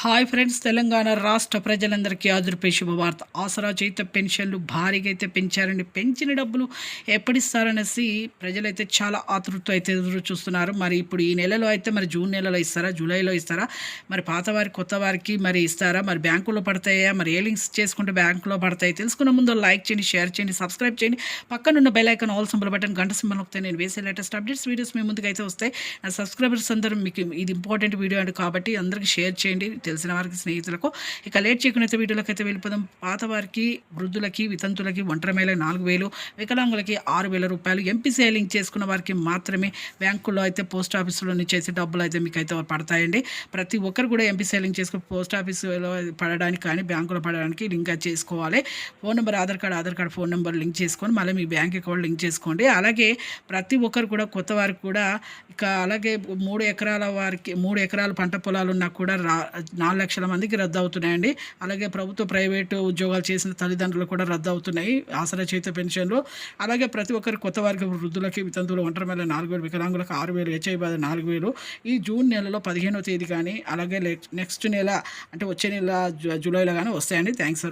Hi friends Telangana రాష్ట్ర ప్రజలందరికీ ఆదురుపై శుభవార్త. ఆసరా చేత పెన్షన్లు భారీగా అయితే పెంచారండి. పెంచిన డబ్బులు ఎప్పుడిస్తారనేసి ప్రజలైతే చాలా ఆతృత అయితే ఎదురు చూస్తున్నారు. మరి ఇప్పుడు ఈ నెలలో అయితే మరి జూన్ నెలలో ఇస్తారా జూలైలో ఇస్తారా? మరి పాత వారికి కొత్త వారికి మరి ఇస్తారా? మరి బ్యాంకులో పడతాయా? మరి ఏ లింక్స్ చేసుకుంటే బ్యాంకులో పడతాయి? తెలుసుకున్న ముందు లైక్ చేయండి షేర్ చేయండి సబ్స్క్రైబ్ చేయండి. పక్కనున్న bell icon all symbol button గంట సింబల్ నొక్కితే నేను వేసే లేటెస్ట్ అప్డేట్స్ వీడియోస్ మీ ముందుకు అయితే వస్తాయి. నా సబ్స్క్రైబర్స్ అందరూ మీకు ఇది ఇంపార్టెంట్ వీడియో అండి కాబట్టి అందరికీ షేర్ చేయండి. తెలిసిన వారికి స్నేహితులకు. ఇక లేట్ చేయకుండా వీడియోలకు అయితే వెళ్ళిపోదాం. పాత వారికి వృద్ధులకి వితంతులకి ఒంటరి మేళ నాలుగు వేలు వికలాంగులకి ఆరు వేల రూపాయలు ఎంపీసీ లింక్ చేసుకున్న వారికి మాత్రమే బ్యాంకుల్లో అయితే పోస్ట్ ఆఫీసులో నుంచి చేసే డబ్బులు అయితే మీకు అయితే పడతాయండి. ప్రతి ఒక్కరు కూడా ఎంపీసీ లింక్ చేసుకుని పోస్ట్ ఆఫీసులో పడడానికి కానీ బ్యాంకులో పడడానికి లింక్ చేసుకోవాలి. Phone number Aadhaar card Aadhaar card phone number link చేసుకొని మళ్ళీ మీ బ్యాంక్ అకౌంట్ లింక్ చేసుకోండి. అలాగే ప్రతి ఒక్కరు కూడా కొత్త వారికి కూడా ఇక అలాగే మూడు ఎకరాల వారికి మూడు ఎకరాల పంట పొలాలు ఉన్నా కూడా రా నాలుగు లక్షల మందికి రద్దు అవుతున్నాయండి అలాగే ప్రభుత్వ ప్రైవేటు ఉద్యోగాలు చేసిన తల్లిదండ్రులు కూడా రద్దు అవుతున్నాయి ఆసరా చేత పెన్షన్లు అలాగే ప్రతి ఒక్కరు కొత్త వారికి వృద్ధులకి వితంతువులు ఒంటరి మేళ నాలుగు వేలు వికలాంగులకు ఆరు వేలు హెచ్ఐ బాధ నాలుగు వేలు. ఈ జూన్ నెలలో పదిహేనో తేదీ కానీ అలాగే నెక్స్ట్ నెల అంటే వచ్చే నెల జూలైలో కానీ వస్తాయండి. Thanks sir.